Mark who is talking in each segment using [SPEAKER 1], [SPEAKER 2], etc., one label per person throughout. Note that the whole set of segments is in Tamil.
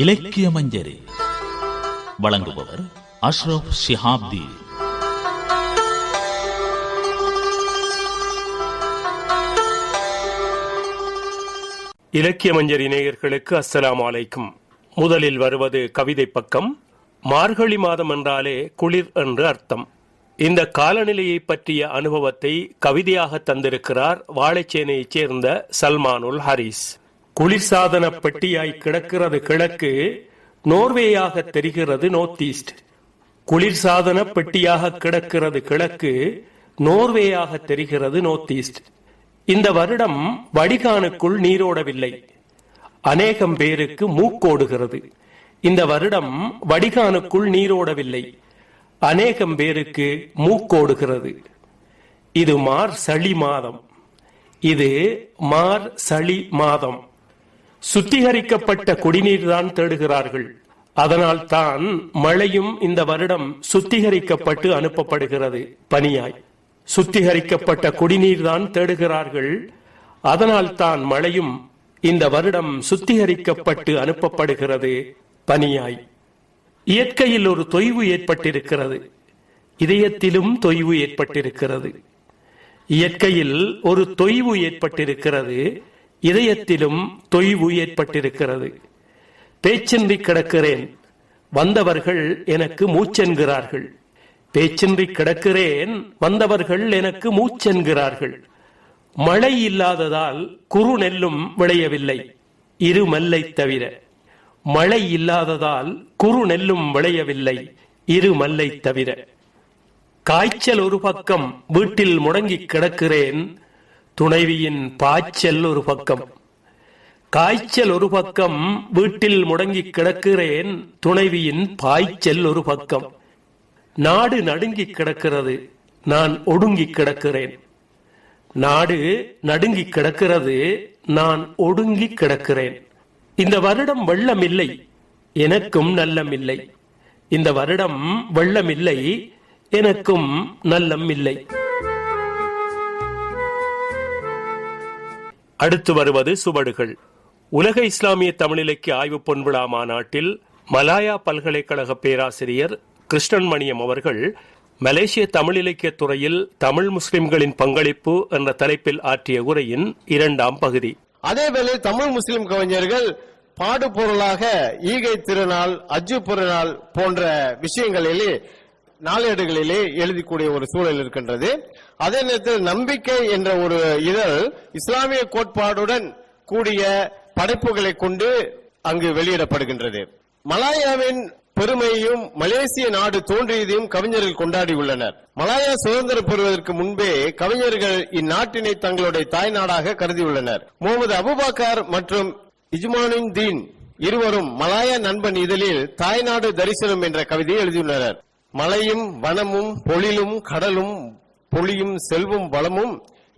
[SPEAKER 1] இலக்கிய மஞ்சரி வழங்குபவர் அஷ்ரப் ஷிஹாப்தி.
[SPEAKER 2] இலக்கிய மஞ்சரி நேயர்களுக்கு அஸ்ஸலாம் அலைக்கும். முதலில் வருவது கவிதை பக்கம். மார்கழி மாதம் என்றாலே குளிர் என்று அர்த்தம். இந்த காலநிலையை பற்றிய அனுபவத்தை கவிதையாக தந்திருக்கிறார் வாழைச்சேனையைச் சேர்ந்த சல்மானுல் ஹரிஸ். குளிர்சாதன பெட்டியாய் கிடக்கிறது கிழக்கு நோர்வேயாக தெரிகிறது நோர்த் ஈஸ்ட் குளிர்சாதன பெட்டியாக கிடக்கிறது கிழக்கு நோர்வேயாக தெரிகிறது நோர்த் ஈஸ்ட் இந்த வருடம் வடிகானுக்குள் நீரோடவில்லை. அநேகம் பேருக்கு மூக்கோடுகிறது. இந்த வருடம் வடிகானுக்குள் நீரோடவில்லை. அநேகம் பேருக்கு மூக்கோடுகிறது. இது மார் சளி மாதம். இது மார் சளி மாதம். சுத்திகரிக்கப்பட்ட குடிநீர் தான் தேடுகிறார்கள். அதனால் தான் மழையும் இந்த வருடம் சுத்திகரிக்கப்பட்டு அனுப்பப்படுகிறது. பனியாய் சுத்திகரிக்கப்பட்ட குடிநீர் தான் தேடுகிறார்கள். அதனால் தான் மழையும் இந்த வருடம் சுத்திகரிக்கப்பட்டு அனுப்பப்படுகிறது. பனியாய் இயற்கையில் ஒரு தொய்வு ஏற்பட்டிருக்கிறது. இதயத்திலும் தொய்வு ஏற்பட்டிருக்கிறது. இயற்கையில் ஒரு தொய்வு ஏற்பட்டிருக்கிறது. இதயத்திலும் தொய்வு ஏற்பட்டிருக்கிறது. பேச்சின்றி கிடக்கிறேன். வந்தவர்கள் எனக்கு மூச்சென்கிறார்கள். பேச்சின்றி கிடக்கிறேன். வந்தவர்கள் எனக்கு மூச்சென்கிறார்கள். மழை இல்லாததால் குறு நெல்லும் விளையவில்லை. இரு மல்லை தவிர. மழை இல்லாததால் குறு நெல்லும் விளையவில்லை. இரு மல்லை தவிர. காய்ச்சல் ஒரு பக்கம் வீட்டில் முடங்கி கிடக்கிறேன். துணைவியின் பாய்ச்சல் ஒரு பக்கம். காய்ச்சல் ஒரு பக்கம் வீட்டில் முடங்கி கிடக்கிறேன் துணைவியின் பாய்ச்சல் ஒரு பக்கம். நாடு நடுங்கி கிடக்கிறது நான் ஒடுங்கி கிடக்கிறேன். நாடு நடுங்கி கிடக்கிறது நான் ஒடுங்கி கிடக்கிறேன். இந்த வருடம் வெள்ளம் இல்லை எனக்கும் நல்லம் இல்லை இந்த வருடம் வெள்ளம் இல்லை எனக்கும் நல்லம் இல்லை அடுத்து வருவது சுவடுகள். உலக இஸ்லாமிய தமிழிலக்கிய ஆய்வு பொன்விழா மாநாட்டில் மலாயா பல்கலைக்கழக பேராசிரியர் கிருஷ்ணன் மணியம் அவர்கள் மலேசிய தமிழ் இலக்கிய துறையில் தமிழ் முஸ்லிம்களின் பங்களிப்பு என்ற தலைப்பில் ஆற்றிய உரையின் இரண்டாம் பகுதி.
[SPEAKER 3] அதேவேளை தமிழ் முஸ்லிம் கவிஞர்கள் பாடுபொருளாக ஈகை திருநாள் அஜு பெருநாள் போன்ற விஷயங்களிலே நாளேடுகளிலே எழுதிக்கூடிய ஒரு சூழல் இருக்கின்றது. அதே நேரத்தில் நம்பிக்கை என்ற ஒரு இதழ் இஸ்லாமிய கோட்பாடுடன் கூடிய படைப்புகளை கொண்டு அங்கு வெளியிடப்படுகின்றது. மலாயாவின் பெருமையையும் மலேசிய நாடு தோன்றியதையும் கவிஞர்கள் கொண்டாடியுள்ளனர் மலாயா சுதந்திரம் பெறுவதற்கு முன்பே கவிஞர்கள் இந்நாட்டினை தங்களுடைய தாய்நாடாக கருதியுள்ளனர் முகமது அபுபக்கர் மற்றும் இஜ்மானின் தீன் இருவரும் மலாயா நண்பன் இதழில் தாய்நாடு தரிசனம் என்ற கவிதையை எழுதியுள்ளனர். மலையும் வனமும் பொழிலும் கடலும் பொழியும் செல்வம் வளமும்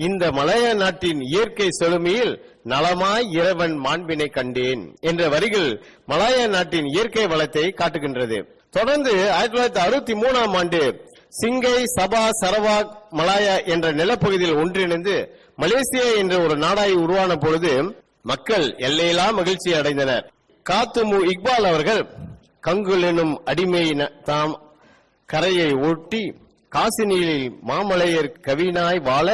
[SPEAKER 3] இந்த மலைய நாட்டின் இயற்கை செழுமையில் நலமாய் இறைவன் மாண்பினை கண்டேன் என்ற வரிகள் மலாயா நாட்டின் இயற்கை வளத்தை காட்டுகின்றது. தொடர்ந்து ஆயிரத்தி தொள்ளாயிரத்தி அறுபத்தி மூணாம் ஆண்டு சிங்கை சபா சரவாக் மலாயா என்ற நிலப்பகுதியில் ஒன்றிணைந்து மலேசியா என்ற ஒரு நாடாய் உருவான பொழுது மக்கள் எல்லையெல்லாம் மகிழ்ச்சி அடைந்தனர். காத்துமு இக்பால் அவர்கள் கங்குல் எனும் அடிமை தாம் கரையை ஓட்டி காசினியில் மாமலையர் கவினாய் வாழ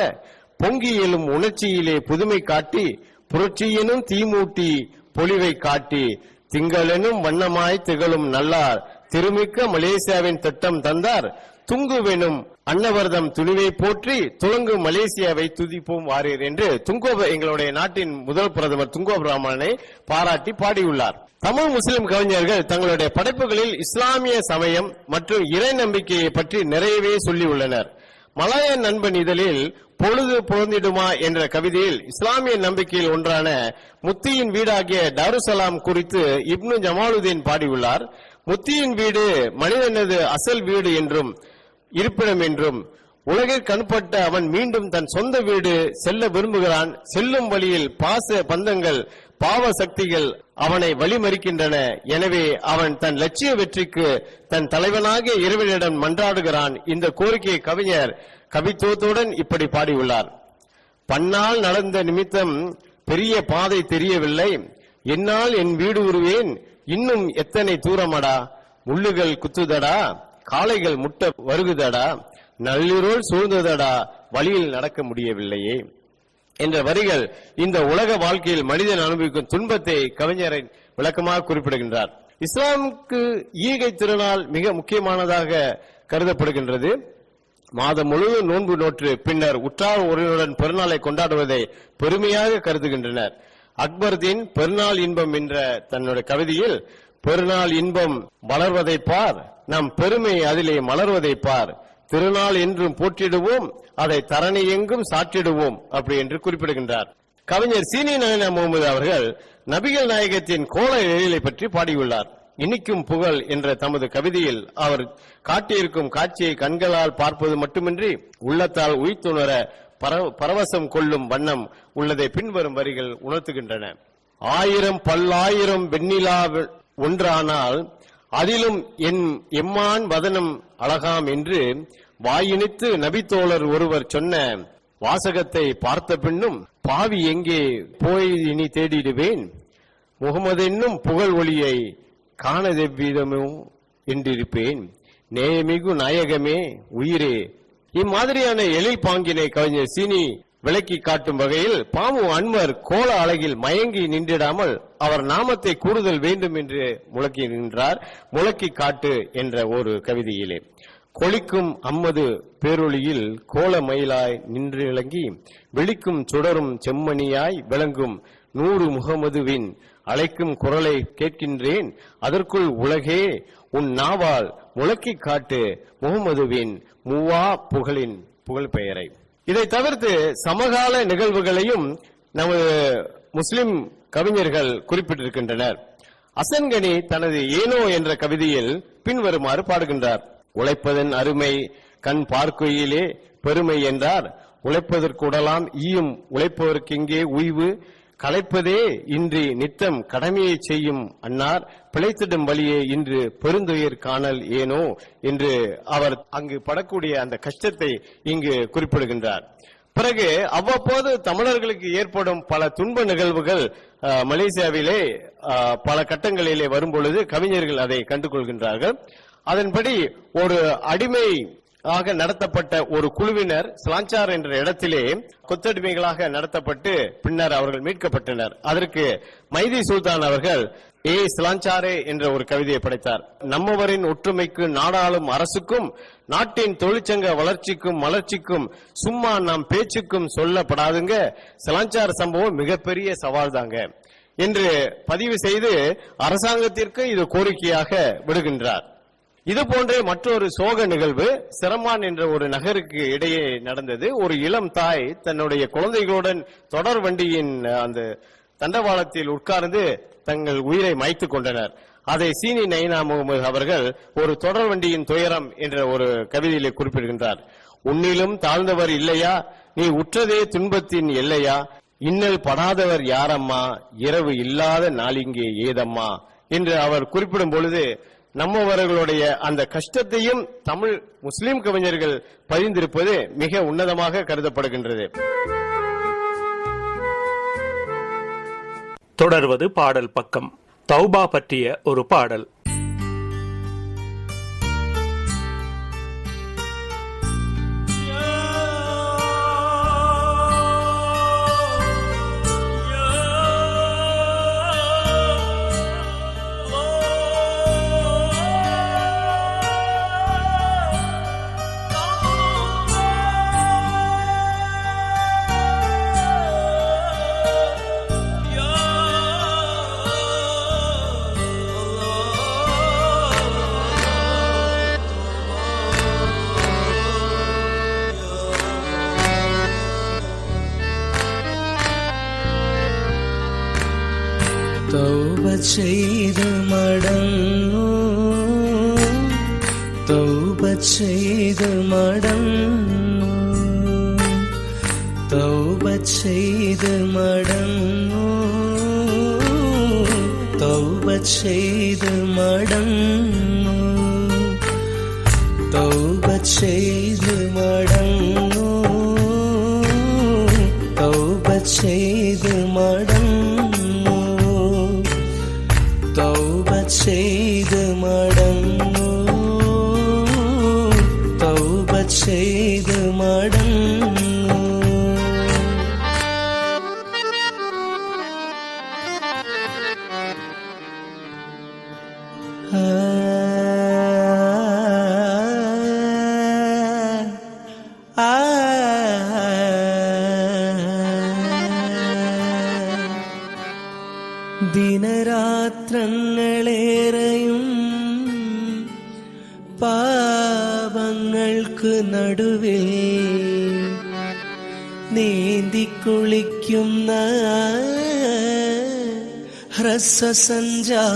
[SPEAKER 3] பொங்கி எழும் உணர்ச்சியிலே புதுமை காட்டி புரட்சியினும் தீமூட்டி பொலிவை காட்டி திங்களெனும் வண்ணமாய் திகழும் நல்லார் திருமிக்க மலேசியாவின் திட்டம் தந்தார் துங்குவெனும். அன்னவர்தம் துணிவை போற்றி துளங்கு மலேசியாவை துதிப்போம் வாரீர் என்று துங்கோ எங்களுடைய நாட்டின் முதல் பிரதமர் துங்கோ பிராமணனை பாராட்டி பாடியுள்ளார். தமிழ் முஸ்லிம் கவிஞர்கள் தங்களுடைய படைப்புகளில் இஸ்லாமிய சமயம் மற்றும் இறை நம்பிக்கையை பற்றி நிறையவே சொல்லியுள்ளனர். மலாய நண்பன் இதழில் பொழுது புகழ்ந்திடுமா என்ற கவிதையில் இஸ்லாமிய நம்பிக்கையில் ஒன்றான முத்தியின் வீடாகிய டாருசலாம் குறித்து இப்னு ஜமாலுதீன் பாடியுள்ளார். முத்தியின் வீடு மனிதனது அசல் வீடு என்றும் இருப்பிடம் என்றும் உலகில் கண்பட்ட அவன் மீண்டும் தன் சொந்த வீடு செல்ல விரும்புகிறான். செல்லும் வழியில் பாச பந்தங்கள் பாவ சக்திகள் அவனை வழிமறிக்கின்றன. எனவே அவன் தன் லட்சிய வெற்றிக்கு தன் தலைவனாக இறைவனிடம் மன்றாடுகிறான். இந்த கோரிக்கையை கவிஞர் கவித்துவத்துடன் இப்படி பாடியுள்ளார். பன்னால் நடந்த நிமித்தம் பெரிய பாதை தெரியவில்லை. என்னால் என் வீடு உருவேன். இன்னும் எத்தனை தூரமடா? முள்ளுகள் குத்துதடா? காளைகள் முட்ட வருகுதடா நள்ளிரோல் சூழ்ந்ததடா வழியில் நடக்க முடியவில்லையே. என்ற வரிகள் இந்த உலக வாழ்க்கையில் மனிதன் அனுபவிக்கும் துன்பத்தை கவிஞரின் விளக்கமாக குறிப்பிடுகின்றார். இஸ்லாமுக்கு ஈகை திருநாள் மிக முக்கியமானதாக கருதப்படுகின்றது. மாதம் முழுவதும் நோன்பு நோற்று பின்னர் உற்றார் உறவினருடன் பெருநாளை கொண்டாடுவதை பெருமையாக கருதுகின்றனர். அக்பர்தீன் பெருநாள் இன்பம் என்ற தன்னுடைய கவிதையில் பெருநாள் இன்பம் வளர்வதை பார். நம் பெருமை அதிலே மலர்வதை பார். திருநாள் என்றும் போற்றிடுவோம் அதை தரணி எங்கும் சாற்றிடுவோம் அப்படி என்று குறிப்பிடுகின்றார். கவிஞர் சீனி நாயனா முகமது அவர்கள் நபிகள் நாயகத்தின் கோல எழிலை பற்றி பாடியுள்ளார். இனிக்கும் புகழ் என்ற தமது கவிதையில் அவர் காட்டியிருக்கும் காட்சியை கண்களால் பார்ப்பது மட்டுமின்றி உள்ளத்தால் உயிர்த்துணர பரவசம் கொள்ளும் வண்ணம் உள்ளதை பின்வரும் வரிகள் உணர்த்துகின்றன. ஆயிரம் பல்லாயிரம் வெண்ணிலா ஒன்றானால் அதிலும் என் எம்மான் வதனம் அழகாம் என்று வாயினித்து நபித்தோழர் ஒருவர் சொன்ன வாசகத்தை பார்த்த பின்னும் பாவி எங்கே போய் இனி தேடிடுவேன்? முகமது என்னும் புகழ் ஒளியை காணதெவ்விதமோ என்றிருப்பேன். நேயமிகு நாயகமே உயிரே. இம்மாதிரியான எழில் பாங்கினை கவிஞர் சீனி விளக்கி காட்டும் வகையில் பாமு அன்வர் கோல அழகில் மயங்கி நின்றிடாமல் அவர் நாமத்தை கூடுதல் வேண்டும் என்று முழக்கி நின்றார். முழக்கி காட்டு என்ற ஒரு கவிதையிலே. கொளிக்கும் அம்மது பேரொளியில் கோல மயிலாய் நின்று இளங்கி விழிக்கும் சுடரும் செம்மணியாய் விளங்கும் நூறு முகமதுவின் அழைக்கும் குரலை கேட்கின்றேன். அதற்குள் உலகே உன் நாவால் முழக்கி காட்டு முகமதுவின் மூவா புகழின் புகழ் பெயரை இதை தவிர்த்து சமகால நிகழ்வுகளையும் நமது முஸ்லிம் கவிஞர்கள் குறிப்பிட்டிருக்கின்றனர். அசன்கனி தனது ஏனோ என்ற கவிதையில் பின்வருமாறு பாடுகின்றார். உழைப்பதன் அருமை கண் பார்க்கையிலே பெருமை என்றார். உழைப்பதற்குடலாம் ஈயும் உழைப்பவர்க்கெங்கே உய்வு கலைப்பதே இன்றி நித்தம் கடமையை செய்யும் அன்னார் பிழைத்திடும் வழியே இன்று பெருந்துயர் காணல் ஏனோ என்று அவர் அங்கு படக்கூடிய அந்த கஷ்டத்தை இங்கு குறிப்பிடுகின்றார். பிறகு அவ்வப்போது தமிழர்களுக்கு ஏற்படும் பல துன்ப நிகழ்வுகள் அஹ், மலேசியாவிலே பல கட்டங்களிலே வரும்பொழுது கவிஞர்கள் அதை கண்டுகொள்கின்றார்கள். அதன்படி ஒரு அடிமை ஆக நடத்தப்பட்ட ஒரு குழுவினர் சிலாஞ்சார் என்ற இடத்திலே கொத்தடிமைகளாக நடத்தப்பட்டு பின்னர் அவர்கள் மீட்கப்பட்டனர். அதற்கு மைதி சுல்தான் அவர்கள் ஏ சிலாஞ்சாரே என்ற ஒரு கவிதையை படைத்தார். நம்மவரின் ஒற்றுமைக்கு நாடாளும் அரசுக்கும் நாட்டின் தொழிற்சங்க வளர்ச்சிக்கும் மலர்ச்சிக்கும் சும்மா நாம் பேச்சுக்கும் சொல்லப்படாதுங்க. சிலாஞ்சார் சம்பவம் மிகப்பெரிய சவால் தாங்க என்று பதிவு செய்து அரசாங்கத்திற்கு இது கோரிக்கையாக விடுகின்றார். இது போன்ற மற்றொரு சோக நிகழ்வு. சிரமான் என்ற ஒரு நகருக்கு இடையே நடந்தது. ஒரு இளம் தாய் தன்னுடைய குழந்தைகளுடன் தொடர் வண்டியின் அந்த தண்டவாளத்தில் உட்கார்ந்து தங்கள் உயிரை மாய்த்துக் கொண்டனர். அதை சீனி நைனா முகமது அவர்கள் ஒரு தொடர் வண்டியின் துயரம் என்ற ஒரு கவிதையிலே குறிப்பிடுகின்றார். உன்னிலும் தாழ்ந்தவர் இல்லையா? நீ உற்றதே துன்பத்தின் எல்லையா? இன்னல் படாதவர் யாரம்மா? இரவு இல்லாத நாளிங்கே ஏதம்மா? என்று அவர் குறிப்பிடும் பொழுது நம்மவர்களுடைய அந்த கஷ்டத்தையும் தமிழ் முஸ்லிம் கவிஞர்கள் பதிந்திருப்பது மிக உன்னதமாக கருதப்படுகின்றது.
[SPEAKER 2] தொடர்வது பாடல் பக்கம். தௌபா பற்றிய ஒரு பாடல்.
[SPEAKER 4] தௌப செய்து மடங்கு தௌப செய்து மடங்கு தௌப செய்து மடங்கு தௌப செய்து மடங்கு செய்து மடம் നീന്തി കുളിക്കുന്ന ഹ്രസ്വസഞ്ചാരി.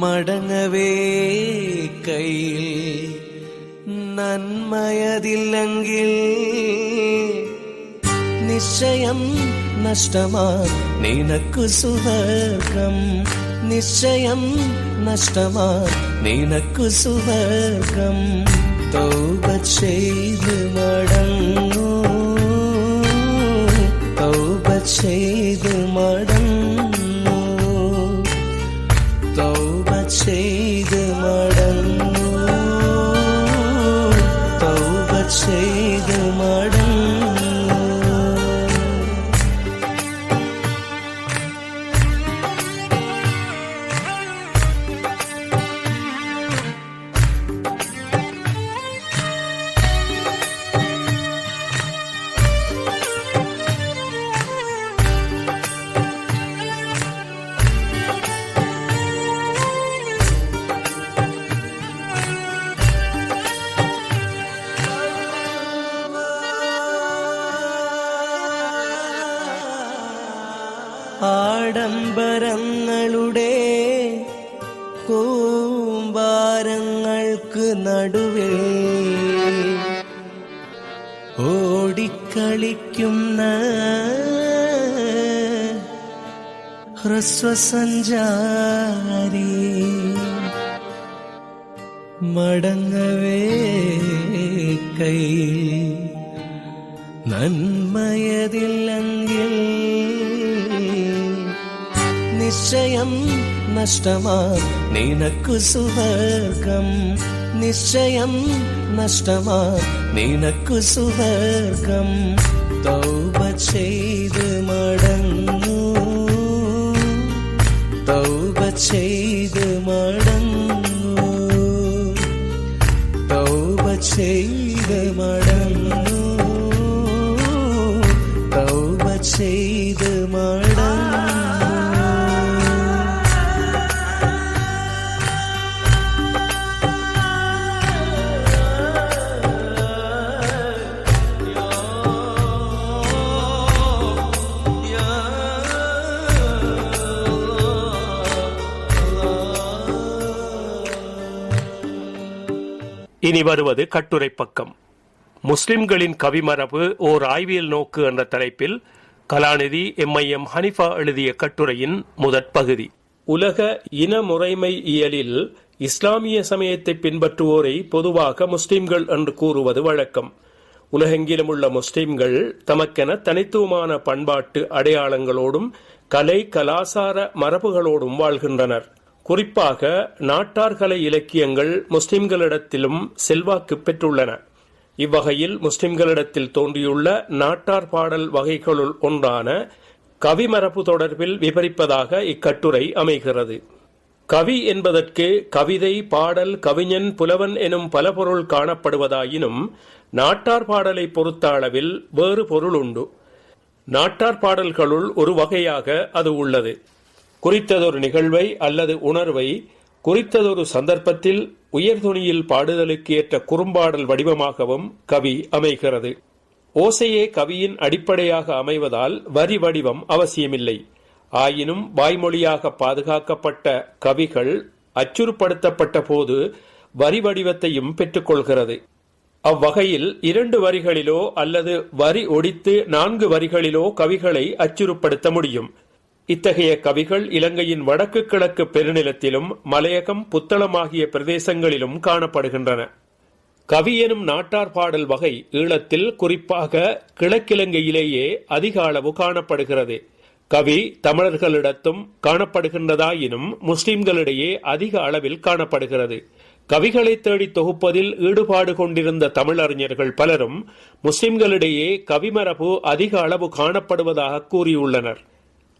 [SPEAKER 4] മടങ്ങവേ കയ്യിൽ നന്മയതില്ലെങ്കിൽ നിശ്ചയം നഷ്ടമാ നിനക്കു സുവർഗം നിശ്ചയം നഷ്ടമാ നിനക്കു സുവർഗം തൗബ ചെയ്ത് മടങ്ങൂ തൗബ ചെയ്ത് മടങ്ങൂ തൗബ ആഡംബരങ്ങളുടെ കൂമ്പാരങ്ങൾക്ക് നടുവിൽ ഓടിക്കളിക്കുന്ന ഹ്രസ്വസഞ്ചാരി മടങ്ങവേ കൈ നന്മയതില്ലെങ്കിൽ നിശ്ചയം നഷ്ടമാ നിനക്കു സുവർഗം നിശ്ചയം നഷ്ടമാ നിനക്കു സുവർഗം തൗബ ചെയ്ത് മടങ്ങൂ. തൗബ ചെയ്ത് മടങ്ങൂ. തൗബ ചെയ്ത് മടങ്ങൂ
[SPEAKER 2] இனி வருவது கட்டுரை பக்கம். முஸ்லிம்களின் கவிமரபு ஓர் ஆய்வியல் நோக்கு என்ற தலைப்பில் கலாநிதி எம்ஐஎம் ஹனிஃபா எழுதிய கட்டுரையின் முதற் பகுதி. உலக இன முறைமை இயலில் இஸ்லாமிய சமயத்தை பின்பற்றுவோரை பொதுவாக முஸ்லிம்கள் என்று கூறுவது வழக்கம். உலகெங்கிலும் உள்ள முஸ்லிம்கள் தமக்கென தனித்துவமான பண்பாட்டு அடையாளங்களோடும் கலை கலாசார மரபுகளோடும் வாழ்கின்றனர். குறிப்பாக நாட்டார்கலை இலக்கியங்கள் முஸ்லிம்களிடத்திலும் செல்வாக்கு பெற்றுள்ளன. இவ்வகையில் முஸ்லிம்களிடத்தில் தோன்றியுள்ள நாட்டார் பாடல் வகைகளுள் ஒன்றான கவிமரபு தொடர்பில் விவரிப்பதாக இக்கட்டுரை அமைகிறது. கவி என்பதற்கு கவிதை பாடல் கவிஞன் புலவன் எனும் பல பொருள் காணப்படுவதாயினும் நாட்டார் பாடலை பொறுத்த அளவில் வேறு பொருள் உண்டு. நாட்டார் பாடல்களுள் ஒரு வகையாக அது உள்ளது. குறித்ததொரு நிகழ்வை அல்லது உணர்வை குறித்ததொரு சந்தர்ப்பத்தில் உயர்துணியில் பாடுதலுக்கு ஏற்ற குறும்பாடல் வடிவமாகவும் கவி அமைகிறது. ஓசையே கவியின் அடிப்படையாக அமைவதால் வரி வடிவம் அவசியமில்லை. ஆயினும் வாய்மொழியாக பாதுகாக்கப்பட்ட கவிகள் அச்சுறுப்படுத்தப்பட்ட போது வரி வடிவத்தையும் பெற்றுக்கொள்கிறது. அவ்வகையில் இரண்டு வரிகளிலோ அல்லது வரி ஒடித்து நான்கு வரிகளிலோ கவிகளை அச்சுறுப்படுத்த முடியும். இத்தகைய கவிகள் இலங்கையின் வடக்கு கிழக்கு பெருநிலத்திலும் மலையகம் புத்தளமாகிய பிரதேசங்களிலும் காணப்படுகின்றன. கவி எனும் நாட்டார் பாடல் வகை ஈழத்தில் குறிப்பாக கிழக்கிலங்கையிலேயே அதிக அளவு காணப்படுகிறது. கவி தமிழர்களிடத்தும் காணப்படுகின்றதாயினும் முஸ்லிம்களிடையே அதிக அளவில் காணப்படுகிறது. கவிகளை தேடி தொகுப்பதில் ஈடுபாடு கொண்டிருந்த தமிழறிஞர்கள் பலரும் முஸ்லிம்களிடையே கவிமரபு அதிக அளவு காணப்படுவதாக கூறியுள்ளனர்.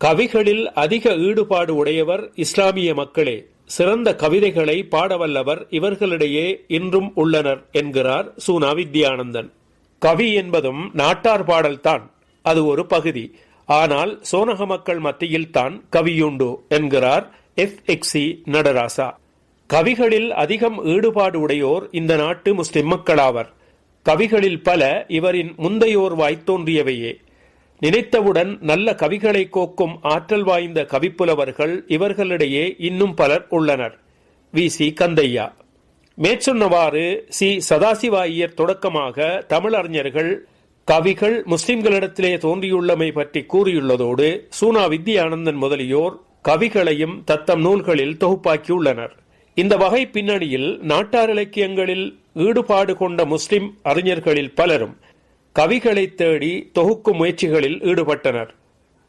[SPEAKER 2] கவிகளில் அதிக ஈடுபாடு உடையவர் இஸ்லாமிய மக்களே. சிறந்த கவிதைகளை பாடவல்லவர் இவர்களிடையே இன்றும் உள்ளனர் என்கிறார் சூனா வித்யானந்தன். கவி என்பதும் நாட்டார் பாடல்தான் அது ஒரு பகுதி. ஆனால் சோனக மக்கள் மத்தியில் தான் கவியுண்டு என்கிறார் எஃப். எக்ஸி. நடராசா. கவிகளில் அதிகம் ஈடுபாடு உடையோர் இந்த நாட்டு முஸ்லிம் மக்களாவர். கவிகளில் பல இவரின் முந்தையோர் வாய்த்தோன்றியவையே நினைத்தவுடன் நல்ல கவிகளை கோக்கும் ஆற்றல் வாய்ந்த கவிப்புலவர்கள் இவர்களிடையே இன்னும் பலர் உள்ளனர். வி. சி. கந்தையா. மேற்சொன்னவாறு சி. சதாசிவாயியர் ஐயர் தொடக்கமாக தமிழறிஞர்கள் கவிகள் முஸ்லிம்களிடத்திலே தோன்றியுள்ளமை பற்றி கூறியுள்ளதோடு சூனா வித்யானந்தன் முதலியோர் கவிகளையும் தத்தம் நூல்களில் தொகுப்பாக்கியுள்ளனர். இந்த வகை பின்னணியில் நாட்டார் இலக்கியங்களில் ஈடுபாடு கொண்ட முஸ்லிம் அறிஞர்களில் பலரும் கவிகளை தேடி தொகுக்கும் முயற்சிகளில் ஈடுபட்டனர்.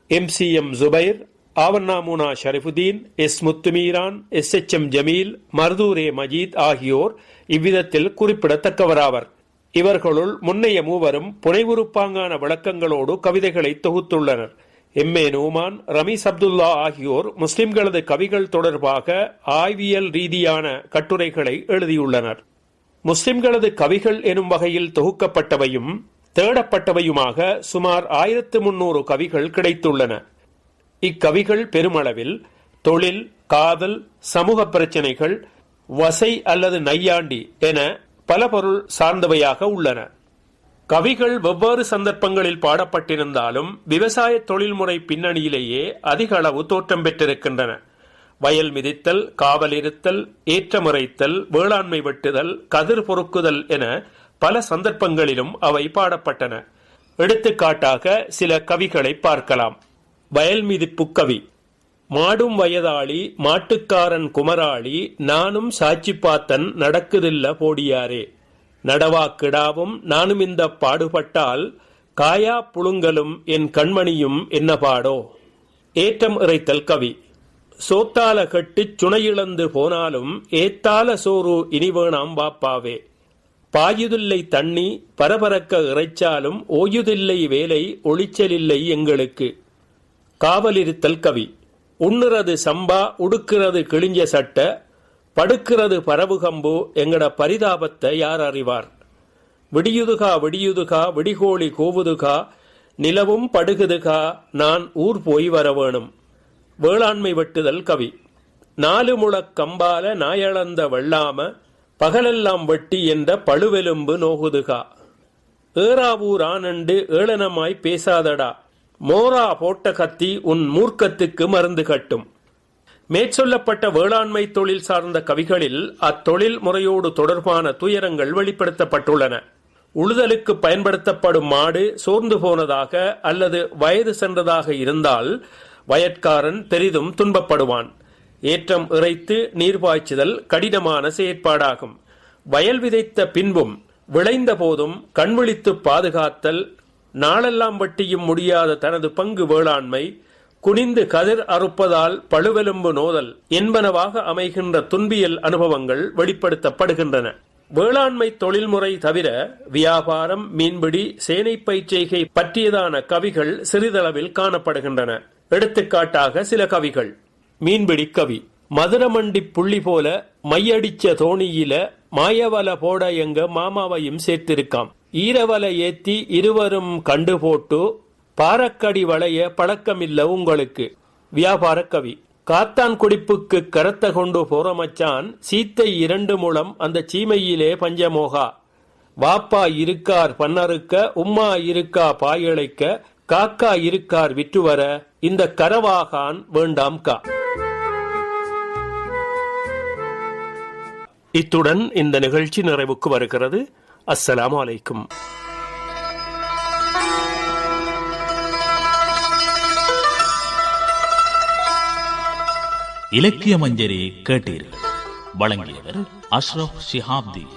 [SPEAKER 2] M C M Zubair ஆவண்ணாமுனா Sharifudeen S Muthumeeran S H M Jameel Maruthoor Majeed ஆகியோர் இவ்விதத்தில் குறிப்பிடத்தக்கவராவர். இவர்களுள் முன்னைய மூவரும் புனைவுறுப்பாங்கான விளக்கங்களோடு கவிதைகளை தொகுத்துள்ளனர். எம் ஏ நூமான் ரமீஸ் அப்துல்லா ஆகியோர் முஸ்லிம்களது கவிகள் தொடர்பாக ஆய்வியல் ரீதியான கட்டுரைகளை எழுதியுள்ளனர். முஸ்லிம்களது கவிகள் எனும் வகையில் தொகுக்கப்பட்டவையும் தேடப்பட்டவையுமாக சுமார் ஆயிரத்து முன்னூறு கவிகள் கிடைத்துள்ளன. இக்கவிகள் பெருமளவில் தொழில் காதல் சமூக பிரச்சினைகள் வசை அல்லது நையாண்டி என பல பொருள் சார்ந்தவையாக உள்ளன. கவிகள் வெவ்வேறு சந்தர்ப்பங்களில் பாடப்பட்டிருந்தாலும் விவசாய தொழில்முறை பின்னணியிலேயே அதிக அளவு தோற்றம் பெற்றிருக்கின்றன. வயல் மிதித்தல் காவலிருத்தல் ஏற்றமுறைத்தல் வேளாண்மை வெட்டுதல் கதிர் பொறுக்குதல் என பல சந்தர்ப்பங்களிலும் அவை பாடப்பட்டன. எடுத்துக்காட்டாக சில கவிகளை பார்க்கலாம். வயல் மிதிப்பு மாடும் வயதாளி மாட்டுக்காரன் குமராளி நானும் சாட்சி பார்த்தன் நடக்குதில்ல போடியாரே. நடவா கிடாவும் நானும் இந்த பாடுபட்டால் காயா புழுங்கலும் என் கண்மணியும் என்ன பாடோ ஏற்றம் இறைத்தல் கவி. சோத்தால கட்டு சுனையிழந்து போனாலும் ஏத்தால சோறு இனிவேணாம் வாப்பாவே. பாயுதில்லை தண்ணி பரபரக்க இறைச்சாலும் ஓயுதில்லை வேலை ஒளிச்சலில்லை எங்களுக்கு. காவலிருத்தல் கவி உண்ணுறது சம்பா உடுக்கிறது கிழிஞ்ச சட்ட படுக்கிறது பரவுகம்பு எங்கட பரிதாபத்தை யார் அறிவார்? விடியுதுகா விடியுதுகா விடிகோழி கூவுதுகா நிலவும் படுகுதுகா நான் ஊர் போய் வர வேணும் வேளாண்மை வெட்டுதல் கவி நாலு முழக் கம்பால நாயளந்த வெள்ளாம பகலெல்லாம் வெட்டி என்ற பழுவெலும்பு நோகுதுகா? ஏறாவூர் ஆனண்டு ஏளனமாய் பேசாதடா. மோரா போட்ட கத்தி உன் மூர்க்கத்துக்கு மருந்து கட்டும். மேற்சொல்லப்பட்ட வேளாண்மை தொழில் சார்ந்த கவிகளில் அத்தொழில் முறையோடு தொடர்பான துயரங்கள் வெளிப்படுத்தப்பட்டுள்ளன. உழுதலுக்கு பயன்படுத்தப்படும் மாடு சோர்ந்து போனதாக அல்லது வயது சென்றதாக இருந்தால் வயற்காரன் பெரிதும் துன்பப்படுவான். ஏற்றம் இறைத்து நீர் பாய்ச்சுதல் கடினமான செயற்பாடாகும். வயல் விதைத்த பின்பும் விளைந்த போதும் கண்விழித்து பாதுகாத்தல் நாளெல்லாம் வட்டியும் முடியாத தனது பங்கு வேளாண்மை குனிந்து கதிர் அறுப்பதால் பழுவெலும்பு நோதல் என்பனவாக அமைகின்ற துன்பியல் அனுபவங்கள் வெளிப்படுத்தப்படுகின்றன. வேளாண்மை தொழில்முறை தவிர வியாபாரம் மீன்பிடி சேனை செய்கை பற்றியதான கவிகள் சிறிதளவில் காணப்படுகின்றன. எடுத்துக்காட்டாக சில கவிகள். மீன்பிடி கவி. மதுரமண்டி புள்ளி போல மையடிச்ச தோணியில மாயவல போட எங்க மாமாவையும் சேர்த்திருக்காம். ஈரவல ஏத்தி இருவரும் கண்டு போட்டு பாரக்கடி வளைய பழக்கமில்ல உங்களுக்கு. வியாபார கவி. காத்தான் குடிப்புக்கு கரத்த கொண்டு போறமச்சான் சீத்தை இரண்டு மூலம் அந்த சீமையிலே பஞ்சமோகா. வாப்பா இருக்கார் பன்னறுக்க உம்மா இருக்கா பாயழைக்க காக்கா இருக்கார் விற்று வர இந்த கரவாகான் வேண்டாம் கா. இத்துடன் இந்த நிகழ்ச்சி நிறைவுக்கு வருகிறது. அஸ்ஸலாம் அலைக்கும்.
[SPEAKER 1] இலக்கிய மஞ்சரி கேட்டீர்கள். வழங்கியவர் அஷ்ரப் ஷிஹாப்தி.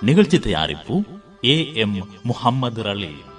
[SPEAKER 1] நிகழ்ச்சி தயாரிப்பு ஏ எம் முகமது ரலீம்